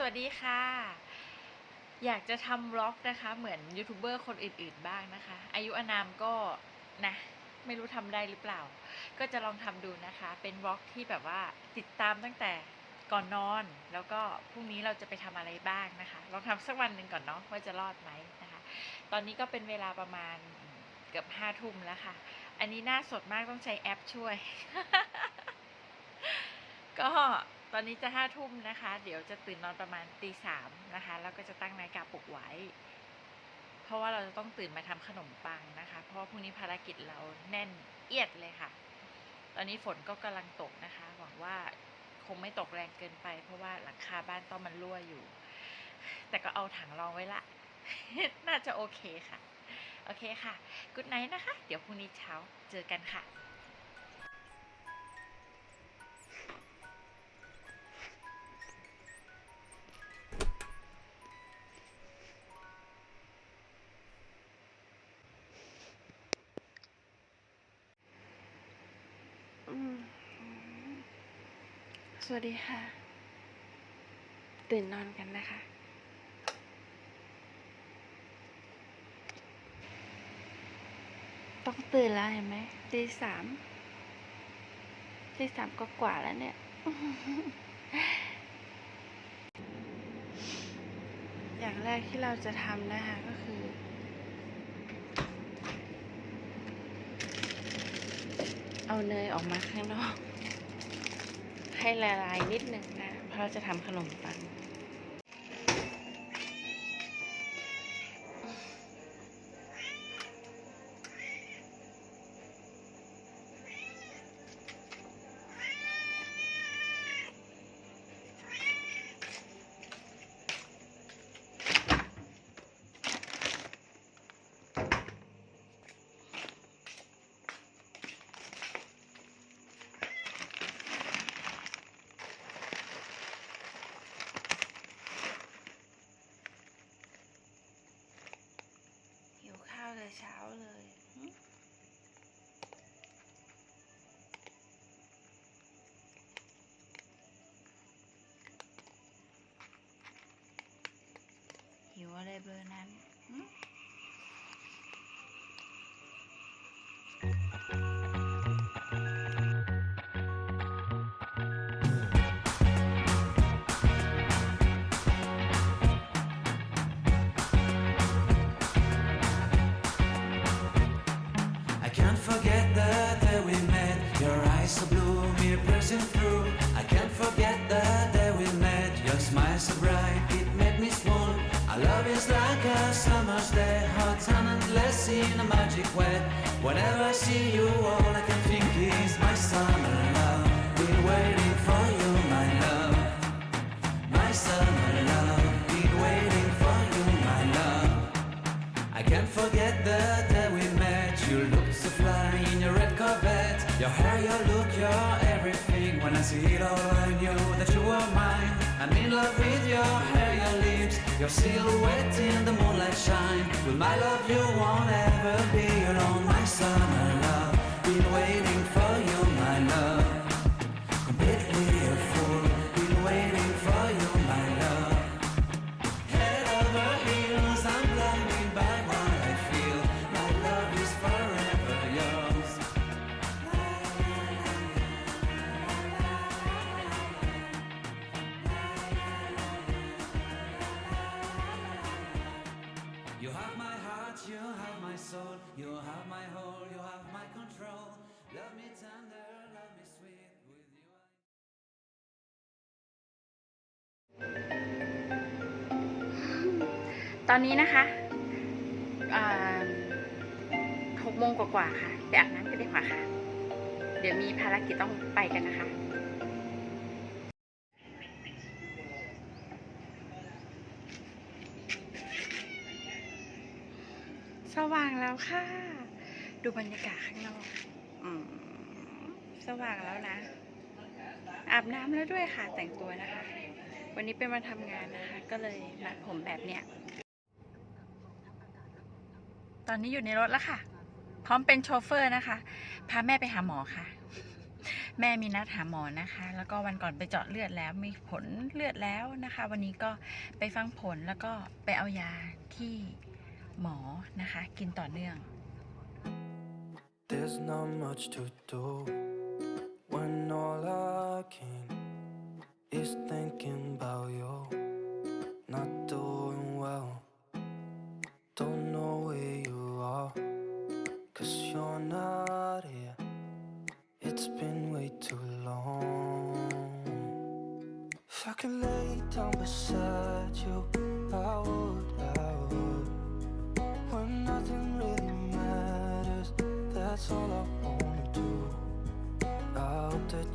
สวัสดีค่ะ อยากจะทำบล็อกนะคะ เหมือนยูทูบเบอร์คนอื่นๆบ้างนะคะ อายุอานามก็นะ ไม่รู้ทำได้หรือเปล่า ก็จะลองทำดูนะคะ เป็นบล็อกที่แบบว่าติดตามตั้งแต่ก่อนนอน แล้วก็พรุ่งนี้เราจะไปทำอะไรบ้างนะคะ ลองทำสักวันหนึ่งก่อนเนาะว่าจะรอดไหมนะคะ ตอนนี้ก็เป็นเวลาประมาณเกือบห้าทุ่มแล้วค่ะ อันนี้หน้าสดมากต้องใช้แอปช่วย ก็ ตอนนี้จะห้าทุ่มนะคะ เดี๋ยวจะตื่นนอนประมาณตีสามนะคะ แล้วก็จะตั้งนาฬิกาปลุกไว้ เพราะว่าเราจะต้องตื่นมาทำขนมปังนะคะ เพราะว่าพรุ่งนี้ภารกิจเราแน่นเอียดเลยค่ะ ตอนนี้ฝนก็กำลังตกนะคะ หวังว่าคงไม่ตกแรงเกินไป เพราะว่าหลังคาบ้านต้องมันรั่วอยู่ แต่ก็เอาถังรองไว้ละ น่าจะโอเคค่ะ โอเคค่ะ กุดไนท์นะคะ เดี๋ยวพรุ่งนี้เช้าเจอกันค่ะ สวัสดีค่ะ ตื่นนอนกันนะคะ ต้องตื่นแล้วเห็นไหมตีสามตีสามก็กว่าแล้วเนี่ย อย่างแรกที่เราจะทำนะคะก็คือเอาเนยออกมาข้างนอก ให้ละลายนิดนึงนะ เพราะเราจะทำขนมปัง ยเช้าเลยหึหิวอะไรเบอร์นั้น so blue, me piercing through. I can't forget the day we met. Your smile so bright, it made me swoon. Our love is like a summer's day, hot and endless in a magic way. Whenever I see you, all I can think is my summer see it all, I knew that you were mine. I'm in love with your hair, your lips, your silhouette in the moonlight shine. With my love, you won't ever be alone, my summer my whole, you have my control. Love me tender, love me sweet. With you I ตอนนี้นะคะหกโมงกว่าๆค่ะไปอาบน้ำกันดีกว่าค่ะ เดี๋ยวมีภารกิจต้องไปกันนะคะ สว่างแล้วค่ะ ดูบรรยากาศข้างนอกอสว่างแล้วนะ อาบน้ำแล้วด้วยค่ะแต่งตัวนะคะ วันนี้เป็นวันทำงานนะคะ ก็เลยมัดผมแบบเนี้ย ตอนนี้อยู่ในรถแล้วค่ะ พร้อมเป็นโชเฟอร์นะคะ พาแม่ไปหาหมอค่ะ แม่มีนัดหาหมอนะคะ แล้วก็วันก่อนไปเจาะเลือดแล้ว มีผลเลือดแล้วนะคะ วันนี้ก็ไปฟังผลแล้วก็ไปเอายาที่หมอนะคะ กินต่อเนื่อง There's not much to do when all I can is thinking about you. Not doing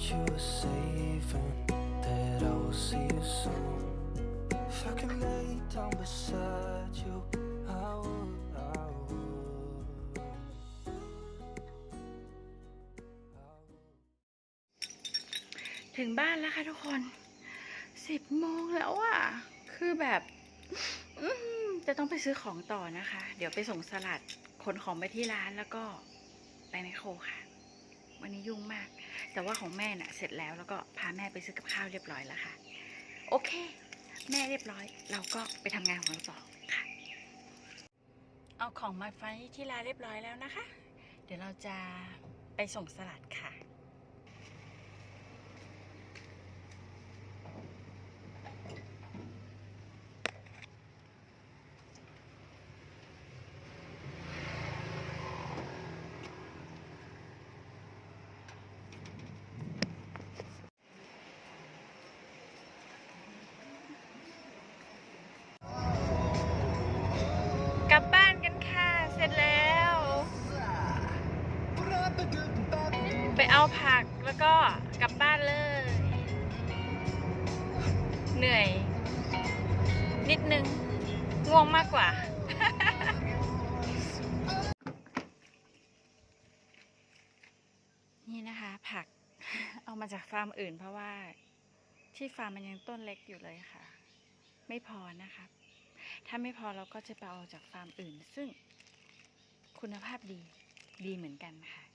you are safe and that I will see you soon. If I can lay down beside you, I would, I would. I would. ถึงบ้านแล้วค่ะทุกคนสิบโมงแล้วอะคือแบบอื้อหือจะต้องไปซื้อของต่อนะคะ เดี๋ยวไปส่งสลัดขนของไปที่ร้านแล้วก็ไปแมโครค่ะ วันนี้ยุ่งมาก แต่ว่าของแม่น่ะเสร็จแล้วแล้วก็พาแม่ไปซื้อกับข้าวเรียบร้อยแล้วค่ะ โอเค แม่เรียบร้อย เราก็ไปทำงานของเราต่อค่ะ เอาของมาไฟที่ร้านเรียบร้อยแล้วนะคะ เดี๋ยวเราจะไปส่งสลัดค่ะ เอาผักแล้วก็กลับบ้านเลย เหนื่อย นิดนึง ง่วงมากกว่า นี่นะคะ ผัก เอามาจากฟาร์มอื่นเพราะว่า ที่ฟาร์มมันยังต้นเล็กอยู่เลยค่ะ ไม่พอนะคะ ถ้าไม่พอเราก็จะไปเอาจากฟาร์มอื่น ซึ่งคุณภาพดีดีเหมือนกันค่ะ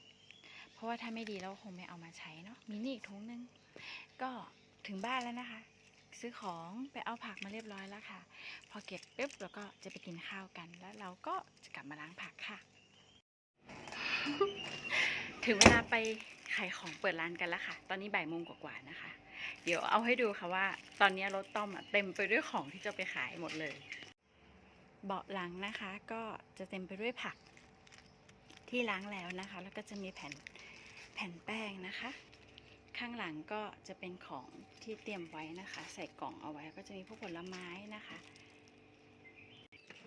เพราะว่าถ้าไม่ดีเราคงไม่เอามาใช้เนาะมีนี่อีกถุงนึง ก็ถึงบ้านแล้วนะคะ ซื้อของไปเอาผักมาเรียบร้อยแล้วค่ะ พอเก็บปุ๊บเราก็จะไปกินข้าวกันแล้วเราก็จะกลับมาล้างผักค่ะ ถึงเวลาไปขายของเปิดร้านกันแล้วค่ะ ตอนนี้บ่ายโมงกว่าๆนะคะ เดี๋ยวเอาให้ดูค่ะว่า ตอนนี้รถต้อมเต็มไปด้วยของที่จะไปขายหมดเลย เบาะหลังนะคะ ก็จะเต็มไปด้วยผักที่ล้างแล้วนะคะ แล้วก็จะมีแผ่น แผ่นแป้งนะคะ ข้างหลังก็จะเป็นของที่เตรียมไว้นะคะ ใส่กล่องเอาไว้ก็จะมีพวกผลไม้นะคะ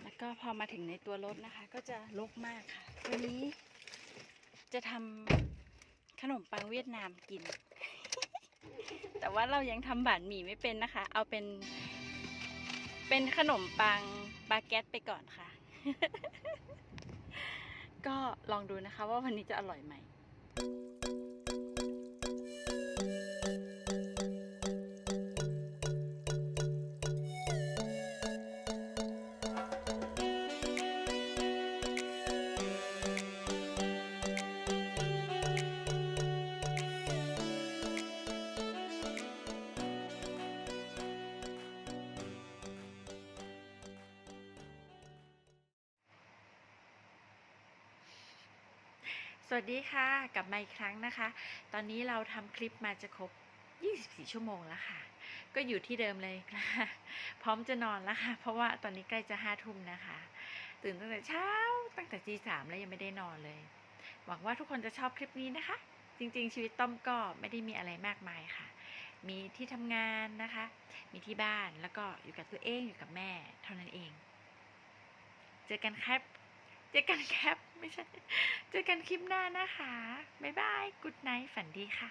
แล้วก็พอมาถึงในตัวรถนะคะ ก็จะรกมากค่ะวันนี้จะทำขนมปังเวียดนามกิน แต่ว่าเรายังทำบานหมี่ไม่เป็นนะคะ เอาเป็น เป็นขนมปังบาเกตไปก่อนค่ะ ก็ลองดูนะคะว่าวันนี้จะอร่อยไหมส วัสดีค่ะกลับมาอีกครั้งนะคะ ตอนนี้เราทำคลิปมาจะครบ 24 ชั่วโมงแล้วค่ะ ก็อยู่ที่เดิมเลยค่ะพร้อมจะนอนแล้วค่ะ เพราะว่าตอนนี้ใกล้จะห้าทุ่มนะคะ ตื่นตั้งแต่เช้าตั้งแต่ตีสามแล้วยังไม่ได้นอนเลย หวังว่าทุกคนจะชอบคลิปนี้นะคะ จริงๆ ชีวิตต้อมก็ไม่ได้มีอะไรมากมายค่ะ มีที่ทำงานนะคะ มีที่บ้านแล้วก็อยู่กับตัวเองอยู่กับแม่ เท่านั้นเอง เจอกันครับ เจอกันแคปไม่ใช่ เจอกันคลิปหน้านะคะ บ๊ายบาย กุดไนท์ฝันดีค่ะ